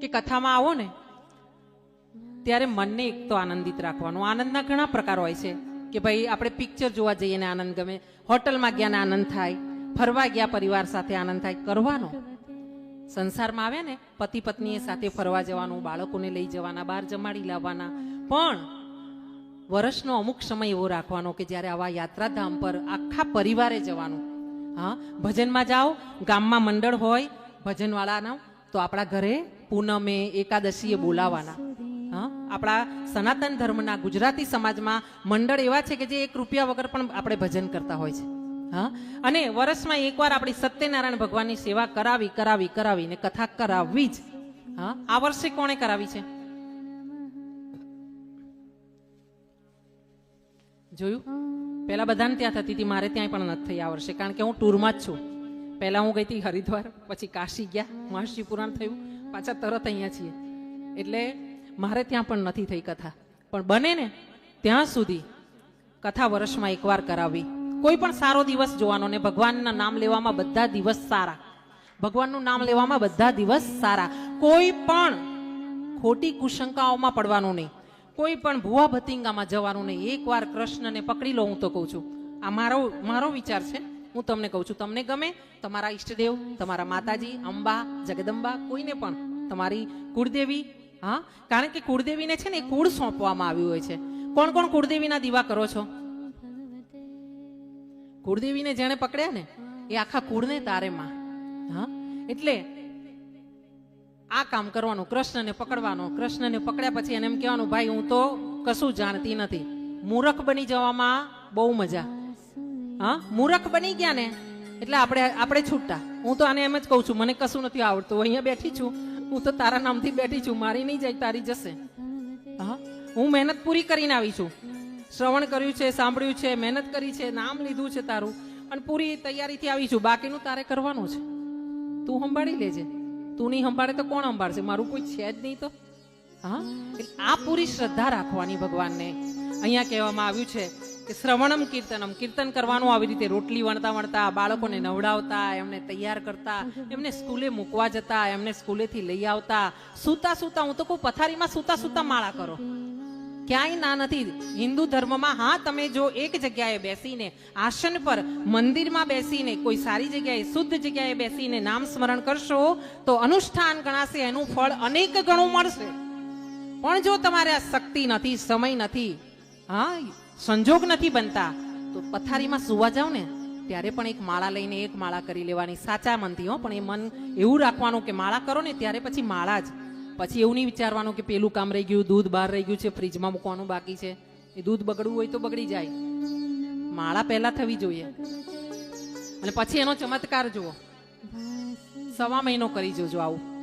કે કથામાં આવો ને, ત્યારે મનને એક તો આનંદિત રાખવાનું. આનંદના ઘણા પ્રકાર હોય છે કે ભાઈ આપણે પિક્ચર જોવા જઈએ ને આનંદ ગમે, હોટલમાં ગયા આનંદ થાય, ફરવા ગયા પરિવાર સાથે આનંદ થાય, કરવાનો. સંસારમાં આવે ને, પતિ પત્નીએ સાથે ફરવા જવાનું, બાળકોને લઈ જવાના, બહાર જમાડી લાવવાના. પણ વર્ષનો અમુક સમય એવો રાખવાનો કે જ્યારે આવા યાત્રાધામ પર આખા પરિવારે જવાનું. હા, ભજનમાં જાઓ, ગામમાં મંડળ હોય, ભજનવાળાના, તો આપણા ઘરે પૂનમે એકાદશીએ બોલાવાના. આપણા સનાતન ધર્મના ગુજરાતી સમાજમાં મંડળ એવા છે કે જે એક રૂપિયા વગર પણ આપણે ભજન કરતા હોય છે. હા? અને વર્ષમાં એકવાર આપણી સત્યનારાયણ ભગવાનની સેવા કરાવી કરાવી કરાવી ને કથા કરાવવી જ. હા? આ વર્ષે કોણે કરાવી છે? જોયું? પહેલાં બધાને ત્યાં થતી હતી, મારે ત્યાં પણ નથી થઈ આ વર્ષે, કારણ કે હું ટૂરમાં જ છું. પહેલા હું ગઈ હતી હરિદ્વાર, પછી કાશી ગયા, મહર્ષિ પુરાણ થયું. પાછા તરત અહીંયા છીએ. એટલે મારે ત્યાં પણ નથી થઈ કથા. પણ બને ને ત્યાં સુધી કથા વર્ષમાં એકવાર કરાવવી. કોઈ પણ સારો દિવસ જોવાનો ને ભગવાનના નામ લેવામાં બધા દિવસ સારા. ભગવાનનું નામ લેવામાં બધા દિવસ સારા. કોઈ પણ ખોટી કુશંકાઓમાં પડવાનું નહીં. કોઈ પણ ભુવા ભતિંગામાં જવાનું નહીં. એકવાર કૃષ્ણને પકડી લો હું તો કહું છું. આ મારો મારો વિચાર છે. હું તમને કહું છું, તમને ગમે તમારા ઈષ્ટદેવ, તમારા માતાજી, અંબા, જગદંબા, કોઈને પણ તમારી કુળદેવી, હા? કારણ કે કુળદેવીને છે ને કુળ સોંપવામાં આવ્યું હોય છે. કોણ કોણ કુળદેવીના દીવા કરો છો? કુળદેવીને જેણે પકડ્યા ને, એ આખા કુળને તારે માં હા? એટલે આ કામ કરવાનું, કૃષ્ણને પકડવાનો, કૃષ્ણને પકડ્યા પછી એને એમ કહેવાનું, ભાઈ, હું તો કશું જાણતી નથી. મૂરખ બની જવામાં બહુ મજા. હા? મૂરખ બની ગયા ને? એટલે આપણે આપણે છૂટા. હું તો આને એમ જ કહું છું, મને કશું નથી આવડતું. અહીંયા બેઠી છું. હું તો તારા નામથી બેઠી છું. મારી નહીં જાય, તારી જશે. હા? હું મહેનત પૂરી કરીને આવી છું. શ્રવણ કર્યું છે, સાંભળ્યું છે, મહેનત કરી છે, નામ લીધું છે તારું. અને પૂરી તૈયારીથી આવી છું. બાકીનું તારે કરવાનું છે. તું સંભાળી લેજે. તું નહીં સંભાળે તો કોણ સંભાળશે? મારું કોઈ છે જ નહીં તો. હા? આ પૂરી શ્રદ્ધા રાખવાની ભગવાનને. અહીંયા કહેવામાં આવ્યું છે શ્રવણમ કીર્તનમ. કીર્તન કરવાનું આવી રીતે રોટલી વણતા વણતા બાળકોને નવડાવતા, એમને તૈયાર કરતા, એમને સ્કૂલે મૂકવા જતા, એમને સ્કૂલેથી લઈ આવતા. સૂતા સૂતા, હું તો કહું, પથારીમાં સૂતા સૂતા માળા કરો. ક્યાંય ના નથી. હિન્દુ ધર્મમાં, હા, તમે જો એક જગ્યાએ બેસીને આસન પર મંદિરમાં બેસીને, કોઈ સારી જગ્યાએ, શુદ્ધ જગ્યાએ બેસીને નામ સ્મરણ કરશો, તો અનુષ્ઠાન ગણાશે, એનું ફળ અનેક ગણું મળશે. પણ જો તમારે આ શક્તિ નથી, સમય નથી, હા સંજોગ નથી બનતા. તો પથારીમાં સુવા જાઓ ને, ત્યારે પણ એક માળા લઈને એક માળા કરી લેવાની. સાચા મનથી હો, પણ એ મન એવું રાખવાનું કે માળા કરો ને, ત્યારે પછી માળા જ. પછી એવું નહીં વિચારવાનું કે પેલું કામ રહી ગયું, દૂધ બહાર રહી ગયું છે, ફ્રીજમાં મૂકવાનું બાકી છે. એ દૂધ બગડવું હોય તો બગડી જાય. માળા પહેલા થવી જોઈએ. અને પછી એનો ચમત્કાર જુઓ. સવા મહિનો કરી જોજો આવું.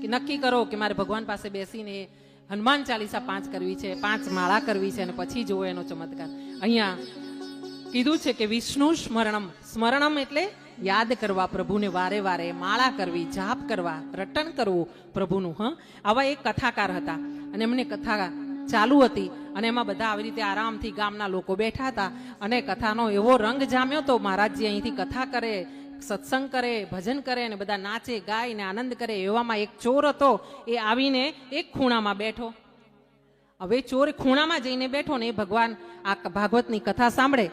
કે નક્કી કરો કે મારે ભગવાન પાસે બેસીને હનુમાન ચાલીસા પાંચ કરવી છે, પાંચ માળા કરવી છે અને પછી જુઓ એનો ચમત્કાર. અહીંયા કીધું છે કે વિષ્ણુ સ્મરણમ. સ્મરણમ એટલે યાદ કરવા, પ્રભુને વારે વારે માળા કરવી, જાપ કરવા રટન કરવું પ્રભુનું, હ? આવા એક કથાકાર હતા અને એમને કથા ચાલુ હતી અને એમાં બધા આવી રીતે આરામથી ગામના લોકો બેઠા હતા અને કથાનો એવો રંગ જામ્યો તો મહારાજજી અહીંથી કથા કરે સત્સંગ કરે, ભજન કરે અને બધા નાચે, ગાય ને આનંદ કરે એવામાં એક ચોર હતો, એ આવીને એક ખૂણામાં બેઠો. હવે ચોર ખૂણામાં જઈને બેઠો ને એ ભગવાન આ ભાગવતની કથા સાંભળે.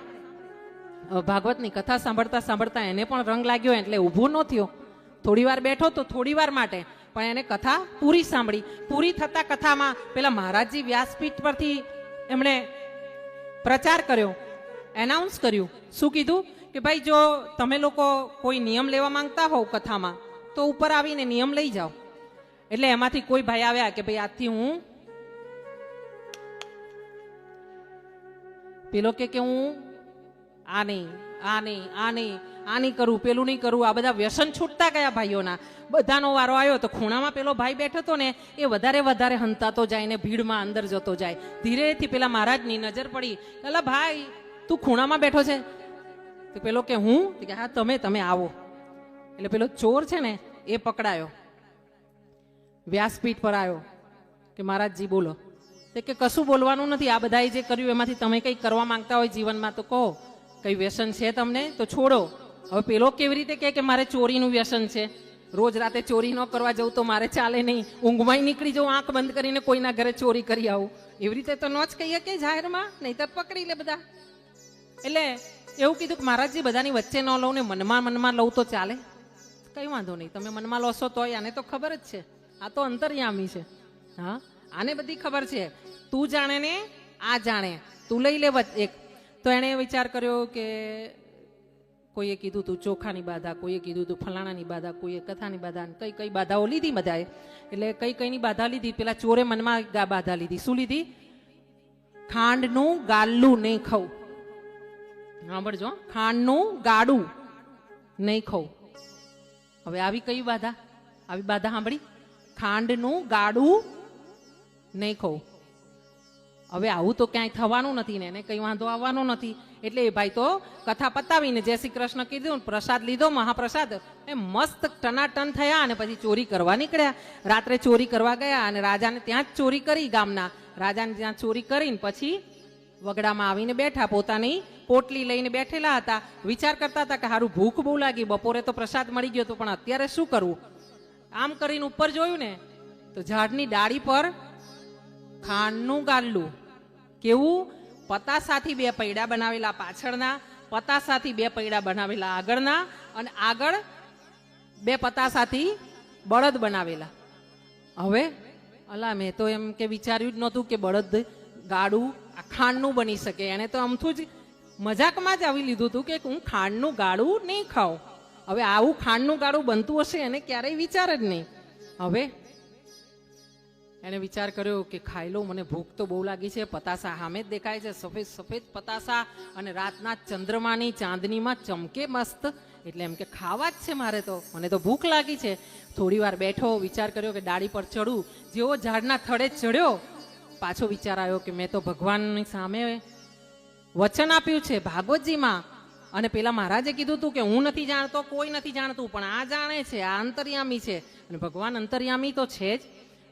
ભાગવતની કથા સાંભળતા સાંભળતા એને પણ રંગ લાગ્યો એટલે ઊભો ન થયો. થોડી વાર બેઠો તો થોડી વાર માટે, પણ એને કથા પૂરી સાંભળી. પૂરી થતા કથામાં પેલા મહારાજજી વ્યાસપીઠ પરથી એમણે પ્રચાર કર્યો એનાઉન્સ કર્યું. શું કીધું? કે ભાઈ, જો તમે લોકો કોઈ નિયમ લેવા માંગતા હોવ કથામાં, તો ઉપર આવીને નિયમ લઈ જાઓ. એટલે એમાંથી કોઈ ભાઈ આવ્યા કે ભાઈ, આજથી હું પેલો કે કે હું આ નહીં આ નહીં આ નહીં આ નહીં કરું, પેલું નહીં કરું, આ બધા વ્યસન છૂટતા ગયા ભાઈઓના. બધાનો વારો આવ્યો તો ખૂણામાં પેલો ભાઈ બેઠો હતો ને, એ વધારે વધારે હંતાતો જાય ને ભીડમાં અંદર જતો જાય. ધીરેથી પેલા મહારાજની નજર પડી. પેલા ભાઈ, તું ખૂણામાં બેઠો છે? તો પેલો કે હું? કે હા, તમે તમે આવો. એટલે પેલો ચોર છે ને, એ પકડાયો. વ્યાસપીઠ પર આવ્યો કે, મહારાજજી, બોલો. તે કે, કશું બોલવાનું નથી. આ બધાએ જે કર્યું, એમાંથી તમે કંઈ કરવા માંગતા હોય જીવનમાં, તો કહો. કઈ વ્યસન છે તમને? તો છોડો. હવે પેલો કેવી રીતે કહે કે, મારે ચોરીનું વ્યસન છે. રોજ રાતે ચોરી ન કરવા જવું તો મારે ચાલે નહીં. ઊંઘમાં નીકળી જવું આંખ બંધ કરીને કોઈના ઘરે ચોરી કરી આવું. એવી રીતે તો ન જ કહીએ કે જાહેરમાં નહીં તો પકડી લે બધા. એટલે એવું કીધું કે મહારાજજી બધાની વચ્ચે ન લઉં ને મનમાં મનમાં લઉં તો ચાલે. કઈ વાંધો નહીં. તમે મનમાં લોશો તોય, આને તો ખબર જ છે. આ તો અંતર્યામી છે. હા? આને બધી ખબર છે. તું જાણે ને, આ જાણે. તું લઈ લે એક. તો એણે વિચાર કર્યો કે કોઈએ કીધું તું ચોખાની બાધા, કોઈએ કીધું તું ફલાણાની બાધા, કોઈએ કથાની બાધા કઈ કઈ બાધાઓ લીધી બધાએ. એટલે કઈ કઈની બાધા લીધી? પેલા ચોરે મનમાં બાધા લીધી. શું લીધી? ખાંડનું ગાલ્લું નહીં ખાવું સાંભળજો ખાંડનું ગાડું નહીં ખવું હવે આવી કઈ બાધા? આવી બાધા સાંભળી. ખાંડનું ગાડું નહીં ખવું હવે આવું તો ક્યાંય થવાનું નથી ને, એને કઈ વાંધો આવવાનો નથી. એટલે એ ભાઈ તો કથા પતાવીને જય શ્રી કૃષ્ણ કીધું પ્રસાદ લીધો, મહાપ્રસાદ. એ મસ્ત ટનાટન થયા અને પછી ચોરી કરવા નીકળ્યા. રાત્રે ચોરી કરવા ગયા અને રાજાને ત્યાં જ ચોરી કરી ગામના. રાજાને ત્યાં ચોરી કરીને પછી વગડામાં આવીને બેઠા, પોતાની પોટલી લઈને બેઠેલા હતા. વિચાર કરતા હતા કે હારું ભૂખ બહુ લાગી, બપોરે તો પ્રસાદ મળી ગયો હતો, પણ અત્યારે શું કરવું આમ કરીને ઉપર જોયું ને, તો ઝાડની ડાળી પર ખાંડનું ગાલ્લું કેવું? પતાસાથી બે પૈડા બનાવેલા પાછળના, પતાસાથી બે પૈડા બનાવેલા આગળના અને આગળ બે પતાસાથી બળદ બનાવેલા. હવે, અલા મેં તો એમ કે વિચાર્યું જ નહોતું કે બળદ ગાડું ખાંડનું બની શકે. એને તો અમથું જ મજાકમાં જ આવી લીધું હતું કે હું ખાંડનું ગાળું નહીં ખાઉં. હવે આવું ખાંડનું ગાળું બનતું હશે એને ક્યારેય વિચાર જ નહીં. હવે એને વિચાર કર્યો કે ખાઈ લો મને ભૂખ તો બહુ લાગી છે, પતાસા સામે જ દેખાય છે, સફેદ સફેદ પતાસા અને રાતના ચંદ્રમાની ચાંદનીમાં ચમકે મસ્ત. એટલે એમ કે ખાવા જ છે મારે તો, મને તો ભૂખ લાગી છે. થોડી વાર બેઠો, વિચાર કર્યો કે ડાળી પર ચડું. જેવો ઝાડના થડે ચડ્યો પાછો વિચાર આવ્યો કે મેં તો ભગવાનની સામે વચન આપ્યું છે ભાગવતજીમાં. અને પેલા મહારાજે કીધું હતું કે હું નથી જાણતો, કોઈ નથી જાણતું, પણ આ જાણે છે, આ અંતર્યામી છે. અને ભગવાન અંતર્યામી તો છે જ.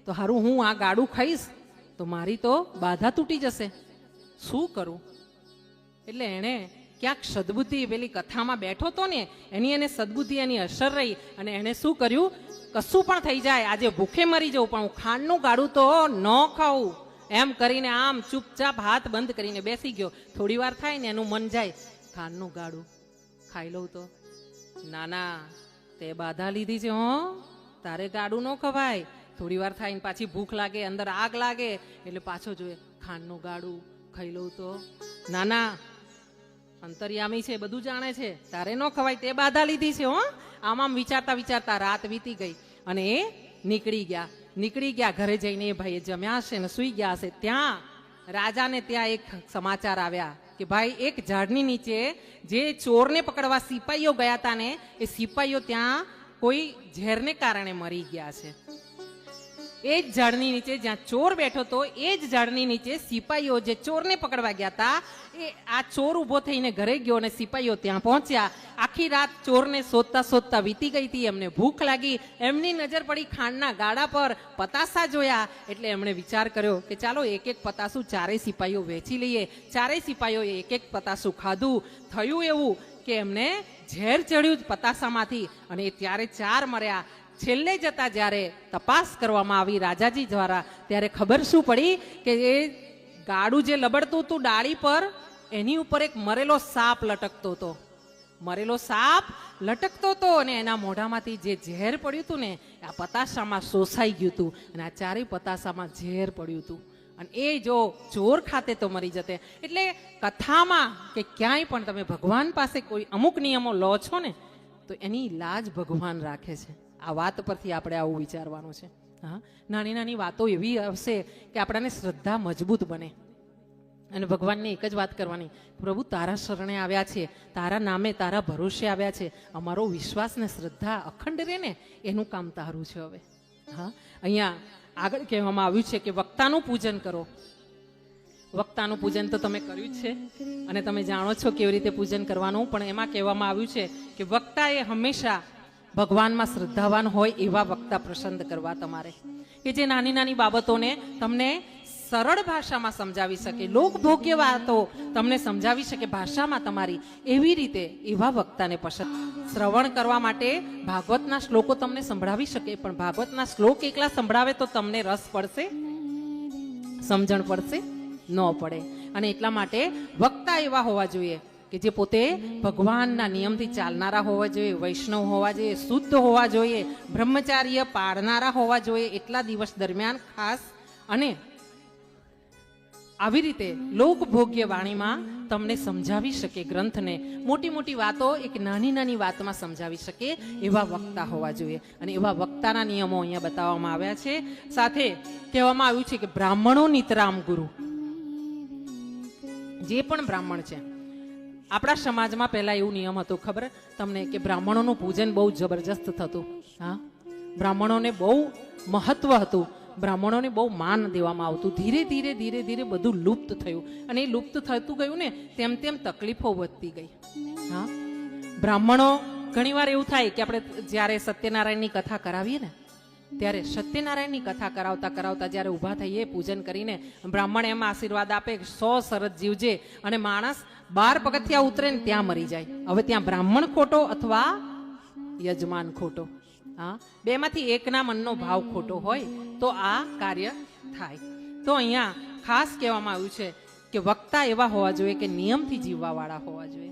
તો હારું, હું આ ગાડું ખાઈશ, તો મારી તો બાધા તૂટી જશે. શું કરું? એટલે એણે ક્યાંક સદબુદ્ધિ પેલી કથામાં બેઠો તો ને, એની એને સદબુદ્ધિ એની અસર રહી. અને એણે શું કર્યું? કશું પણ થઈ જાય, આજે ભૂખે મરી જવું, પણ હું ખાંડનું ગાડું તો ન ખાવું એમ કરીને આમ ચૂપચાપ હાથ બંધ કરીને બેસી ગયો. થોડી વાર થાય ને એનું મન જાય. ખાંડનું ગાડું ખાઈ લઉં તો. ના ના તે બાધા લીધી છે, હો. તારે ગાડું ન ખવાય. થોડી વાર થાય પાછી ભૂખ લાગે, અંદર આગ લાગે, એટલે પાછો જોઈએ. ખાંડનું ગાડું ખાઈ લઉં તો. ના ના અંતર્યામી છે, બધું જાણે છે. તારે ન ખવાય, તે બાધા લીધી છે, હો. આમ આમ વિચારતા વિચારતા રાત વીતી ગઈ અને એ નીકળી ગયા. નીકળી ગયા ઘરે જઈને એ ભાઈએ જમ્યા હશે ને સુઈ ગયા હશે ત્યાં રાજાને ત્યાં એક સમાચાર આવ્યા કે ભાઈ એક ઝાડની નીચે જે ચોરને પકડવા સિપાઈઓ ગયા હતા ને એ સિપાઈઓ ત્યાં કોઈ ઝેરને કારણે મરી ગયા છે. એ જ ઝાડની નીચે જ્યાં ચોર બેઠો હતો, એ જ ઝાડની નીચે સિપાઈઓ જે ચોરને પકડવા ગયા હતા, એ આ ચોર ઊભો થઈને ઘરે ગયો અને સિપાઈઓ ત્યાં પહોંચ્યા. આખી રાત ચોરને શોધતા શોધતા વીતી ગઈ હતી, એમને ભૂખ લાગી, એમની નજર પડી ખાંડના ગાડા પર, પતાસા જોયા, એટલે એમણે વિચાર કર્યો કે ચાલો એક એક પતાસું ચારેય સિપાઈઓ વેચી લઈએ. ચારેય સિપાહીઓએ એક એક પતાસું ખાધું. થયું એવું કે એમને ઝેર ચડ્યું પતાસામાંથી અને એ ત્યારે ચાર મર્યા. છેલ્લે જતા જ્યારે તપાસ કરવામાં આવી રાજાજી દ્વારા, ત્યારે ખબર શું પડી કે એ ગાડું જે લબડતું હતું ડાળી પર, એની ઉપર એક મરેલો સાપ લટકતો હતો. મરેલો સાપ લટકતો હતો અને એના મોઢામાંથી જે ઝેર પડ્યું હતું ને, આ પતાસામાં શોષાઈ ગયું હતું અને આ ચારેય પતાસામાં ઝેર પડ્યું હતું. અને એ જો ચોર ખાતે તો મરી જતે. એટલે કથામાં કે ક્યાંય પણ તમે ભગવાન પાસે કોઈ અમુક નિયમો લો છો ને, તો એની લાજ ભગવાન રાખે છે. આ વાત પરથી આપણે આવું વિચારવાનું છે. હા. નાની નાની વાતો એવી આવશે કે આપણાને શ્રદ્ધા મજબૂત બને. અને ભગવાનને એક જ વાત કરવાની. પ્રભુ, તારા શરણે આવ્યા છે. તારા નામે તારા ભરોસે આવ્યા છે. અમારો વિશ્વાસ ને શ્રદ્ધા અખંડ રહે ને, એનું કામ તારું છે હવે. હા. અહીંયા આગળ કહેવામાં આવ્યું છે કે વક્તાનું પૂજન કરો. વક્તાનું પૂજન તો તમે કર્યું જ છે. અને તમે જાણો છો કેવી રીતે પૂજન કરવાનું. પણ એમાં કહેવામાં આવ્યું છે કે વક્તાએ હંમેશા ભગવાનમાં શ્રદ્ધાવાન હોય એવા વક્તા પસંદ કરવા તમારે. કે જે નાની નાની બાબતોને તમને સરળ ભાષામાં સમજાવી શકે, લોકભોગ્ય વાતો તમને સમજાવી શકે ભાષામાં તમારી, એવી રીતે એવા વક્તાને પસંદ. શ્રવણ કરવા માટે ભાગવતના શ્લોકો તમને સંભળાવી શકે, પણ ભાગવતના શ્લોક એકલા સંભળાવે તો તમને રસ પડશે, સમજણ પડશે, ન પડે. અને એટલા માટે વક્તા એવા હોવા જોઈએ. કે જે પોતે ભગવાનના નિયમથી ચાલનારા હોવા જોઈએ, વૈષ્ણવ હોવા જોઈએ, શુદ્ધ હોવા જોઈએ, બ્રહ્મચાર્ય પાળનારા હોવા જોઈએ એટલા દિવસ દરમિયાન ખાસ. અને આવી રીતે લોકભોગ્ય વાણીમાં તમને સમજાવી શકે ગ્રંથને. મોટી મોટી વાતો એક નાની નાની વાતમાં સમજાવી શકે એવા વક્તા હોવા જોઈએ. અને એવા વક્તાના નિયમો અહીંયા બતાવવામાં આવ્યા છે. સાથે કહેવામાં આવ્યું છે કે બ્રાહ્મણો નિતરામ ગુરુ. જે પણ બ્રાહ્મણ છે. આપણા સમાજમાં પહેલા એવું નિયમ હતું, ખબર? તમને કે બ્રાહ્મણોનું પૂજન બહુ જબરજસ્ત થતું, હા? બ્રાહ્મણોને બહુ મહત્વ હતું. બ્રાહ્મણોને બહુ માન દેવામાં આવતું. ધીરે ધીરે ધીરે ધીરે બધું લુપ્ત થયું. અને એ લુપ્ત થતું ગયું ને, તેમ તેમ તકલીફો વધતી ગઈ, હા? બ્રાહ્મણો ઘણીવાર એવું થાય કે આપણે જ્યારે સત્યનારાયણની કથા કરાવીએ ને, ત્યારે સત્યનારાયણની કથા કરાવતા કરાવતા જ્યારે ઊભા થઈએ, પૂજન કરીને, બ્રાહ્મણ એમ આશીર્વાદ આપે સો સરસ જીવજે અને માણસ બાર પગથિયા ઉતરે ને ત્યાં મરી જાય. હવે ત્યાં બ્રાહ્મણ ખોટો અથવા યજમાન ખોટો? હા? બેમાંથી એકના મનનો ભાવ ખોટો હોય તો આ કાર્ય થાય. તો અહીંયા ખાસ કહેવામાં આવ્યું છે કે વક્તા એવા હોવા જોઈએ કે નિયમથી જીવવાવાળા હોવા જોઈએ.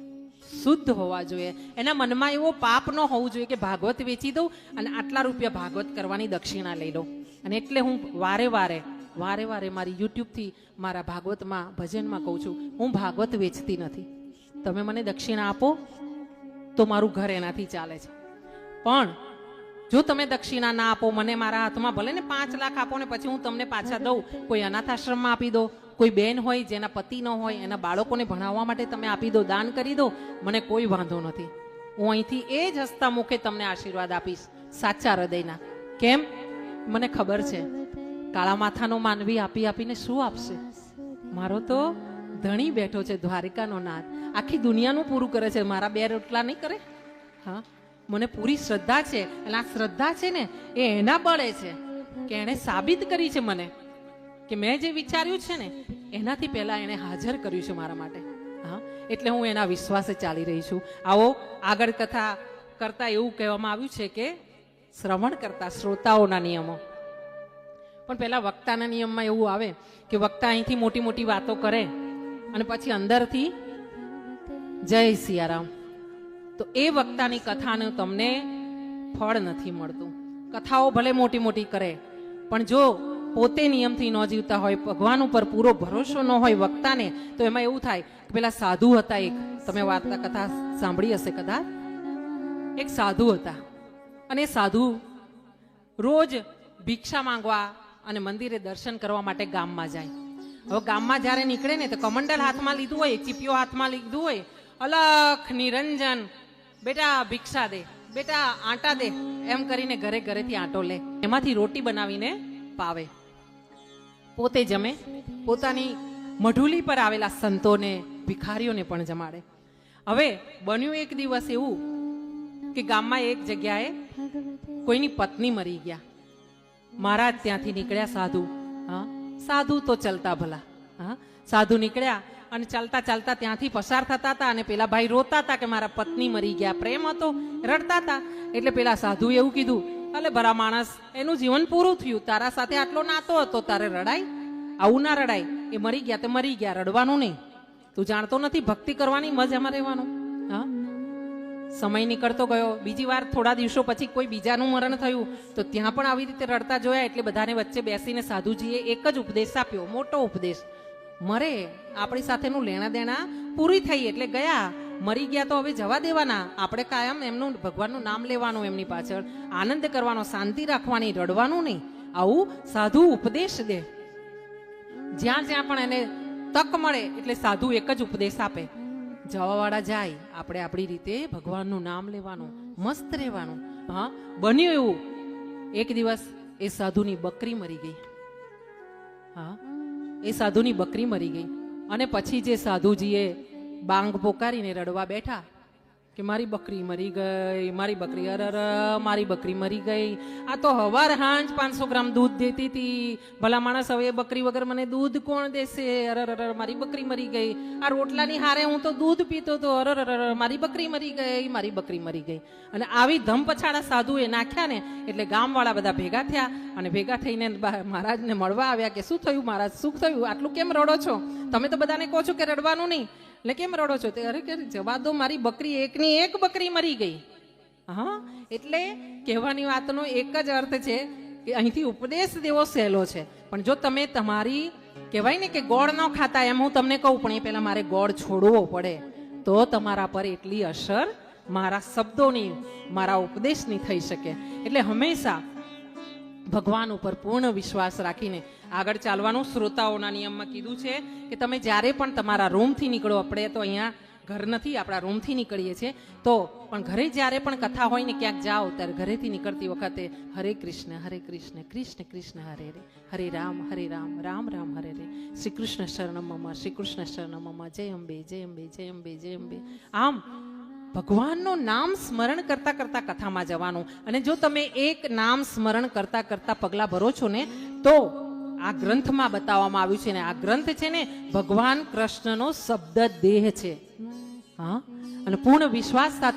શુદ્ધ હોવા જોઈએ. એના મનમાં એવો પાપ ન હોવું જોઈએ કે ભાગવત વેચી દઉં અને આટલા રૂપિયા ભાગવત કરવાની દક્ષિણા લઈ લઉં. અને એટલે હું વારે વારે વારે વારે મારી યુટ્યુબથી મારા ભાગવતમાં ભજનમાં કહું છું, હું ભાગવત વેચતી નથી. તમે મને દક્ષિણા આપો તો મારું ઘર એનાથી ચાલે છે. પણ જો તમે દક્ષિણા ના આપો, મને મારા હાથમાં ભલે ને પાંચ લાખ આપો ને પછી હું તમને પાછા દઉં, કોઈ અનાથ આશ્રમમાં આપી દો, કોઈ બેન હોય જેના પતિ ન હોય, એના બાળકોને ભણાવવા માટે તમે આપી દો, દાન કરી દો, મને કોઈ વાંધો નથી. હું અહીંથી એ જ હસતા મુખે તમને આશીર્વાદ આપીશ, સાચા હૃદયના. કેમ? મને ખબર છે. કાળા માથાનો માનવી આપી આપીને શું આપશે? મારો તો ધણી બેઠો છે, દ્વારિકાનો નાથ. આખી દુનિયાનું પૂરું કરે છે. મારા બે રોટલા નહીં કરે? હા? મને પૂરી શ્રદ્ધા છે. અને આ શ્રદ્ધા છે ને, એ એના બળે છે. કે એણે સાબિત કરી છે મને. કે મેં જે વિચાર્યું છે ને, એનાથી પહેલાં એણે હાજર કર્યું છે મારા માટે. હા? એટલે હું એના વિશ્વાસે ચાલી રહી છું. આવો, આગળ કથા કરતા એવું કહેવામાં આવ્યું છે કે, શ્રવણ કરતા શ્રોતાઓના નિયમો. પણ પેલા વક્તાના નિયમમાં એવું આવે કે વક્તા અહીંથી મોટી મોટી વાતો કરે અને પછી અંદરથી જય સિયારામ. તો એ વક્તાની કથાનું તમને ફળ નથી મળતું. કથાઓ ભલે મોટી મોટી કરે, પણ જો પોતે નિયમથી ન જીવતા હોય, ભગવાન ઉપર પૂરો ભરોસો ન હોય વક્તાને, તો એમાં એવું થાય કે પેલા સાધુ હતા એક. તમે વાર્તા કથા સાંભળી હશે કદાચ? એક સાધુ હતા. અને સાધુ રોજ ભિક્ષા માંગવા અને મંદિરે દર્શન કરવા માટે ગામમાં જાય. હવે ગામમાં જ્યારે નીકળે ને તો કમંડલ હાથમાં લીધું હોય, ચીપિયો હાથમાં લીધું હોય, અલખ નિરંજન, બેટા, ભિક્ષા દે, બેટા, આટા દે, એમ કરીને ઘરે ઘરેથી આટો લે. એમાંથી રોટી બનાવીને પાવે. પોતે જમે. પોતાની મઢુલી પર આવેલા સંતોને, ભિખારીઓને પણ જમાડે. હવે બન્યું એક દિવસ એવું કે ગામમાં એક જગ્યાએ કોઈની પત્ની મરી ગયા. મહારાજ ત્યાંથી નીકળ્યા સાધુ. હા? સાધુ તો ચલતા ભલા. હા? સાધુ નીકળ્યા અને ચાલતા ચાલતા ત્યાંથી પસાર થતા હતા અને પેલા ભાઈ રોતા હતા કે મારા પત્ની મરી ગયા. પ્રેમ હતો. રડતા હતા. એટલે પેલા સાધુ એવું કીધું, અલે ભરા માણસ, એનું જીવન પૂરું થયું. તારા સાથે આટલો નાતો હતો. તારે રડાય? આવું ના રડાય. એ મરી ગયા તે મરી ગયા. રડવાનું નહીં. તું જાણતો નથી ભક્તિ કરવાની મજામાં રહેવાનું. હા? સમય નીકળતો ગયો. બીજી વાર થોડા દિવસો પછી કોઈ બીજાનું મરણ થયું, તો ત્યાં પણ આવી રીતે રડતા જોયા એટલે બધાને વચ્ચે બેસીને સાધુજીએ એક જ ઉપદેશ આપ્યો, મોટો ઉપદેશ. મરે, આપણી સાથેનું લેણા દેણા પૂરી થઈ એટલે ગયા. મરી ગયા તો હવે જવા દેવાના. આપણે કાયમ એમનું, ભગવાનનું નામ લેવાનું એમની પાછળ. આનંદ કરવાનો, શાંતિ રાખવાની, રડવાનું નહીં. આવું સાધુ ઉપદેશ દે. જ્યાં જ્યાં પણ એને તક મળે એટલે સાધુ એક જ ઉપદેશ આપે. જવાવાળા જાય, આપણે આપણી રીતે ભગવાનનું નામ લેવાનું, મસ્ત રહેવાનું. હા, બન્યું એવું. એક દિવસ એ સાધુની બકરી મરી ગઈ. હા, એ સાધુની બકરી મરી ગઈ. અને પછી જે સાધુજીએ બાંગ પોકારીને રડવા બેઠા કે મારી બકરી મરી ગઈ, મારી બકરી અરર, મારી બકરી મરી ગઈ. આ તો હવાર હાંજ પાંચસો ગ્રામ દૂધ દેતી હતી. ભલા માણસ હવે બકરી વગર મને દૂધ કોણ દેશે? અરર અરર મારી બકરી મરી ગઈ. આ રોટલાની હારે હું તો દૂધ પીતો હતો. અરર અરર મારી બકરી મરી ગઈ, મારી બકરી મરી ગઈ. અને આવી ધમપછાડા સાધુએ નાખ્યા ને, એટલે ગામવાળા બધા ભેગા થયા અને ભેગા થઈને મહારાજને મળવા આવ્યા કે, શું થયું મહારાજ? શું થયું? આટલું કેમ રડો છો? તમે તો બધાને કહો છો કે રડવાનું નહીં. એટલે કેમ રડો છો? તે અરે કે જવા દો મારી બકરી એકની એક બકરી મરી ગઈ. હા, એટલે કહેવાની વાતનો એક જ અર્થ છે કે અહીંથી ઉપદેશ દેવો સહેલો છે. પણ જો તમે તમારી, કહેવાય ને કે ગોળ ન ખાતા એમ હું તમને કહું, પણ એ પહેલાં મારે ગોળ છોડવો પડે, તો તમારા પર એટલી અસર મારા શબ્દોની, મારા ઉપદેશની થઈ શકે. એટલે હંમેશા ભગવાન ઉપર પૂર્ણ વિશ્વાસ રાખીને આગળ ચાલવાનું શ્રોતાઓના નિયમમાં કીધું છે કે તમે જ્યારે પણ તમારા રૂમથી નીકળો, આપણે તો અહીંયા ઘર નથી, આપણા રૂમથી નીકળીએ છીએ. તો પણ ઘરે જ્યારે પણ કથા હોય ને ક્યાંક જાઓ, ત્યારે ઘરેથી નીકળતી વખતે હરે કૃષ્ણ હરે કૃષ્ણ કૃષ્ણ કૃષ્ણ, હરે રે, હરે રામ હરે રામ રામ રામ, હરે રે. શ્રી કૃષ્ણ શરણમ શ્રી કૃષ્ણ શરણમ મમ જય અંબે જય અંબે જય અંબે જય અંબે. આમ ભગવાનનું નામ સ્મરણ કરતા કરતા કથામાં જવાનું. અને જો તમે એક નામ સ્મરણ કરતા કરતા પગલા ભરો છો ને, તો આ ગ્રંથમાં બતાવવામાં આવ્યું છે ને, આ ગ્રંથ છે ને, ભગવાન કૃષ્ણનો શબ્દ દેહ છે. હા? અને પૂર્ણ વિશ્વાસ સાથે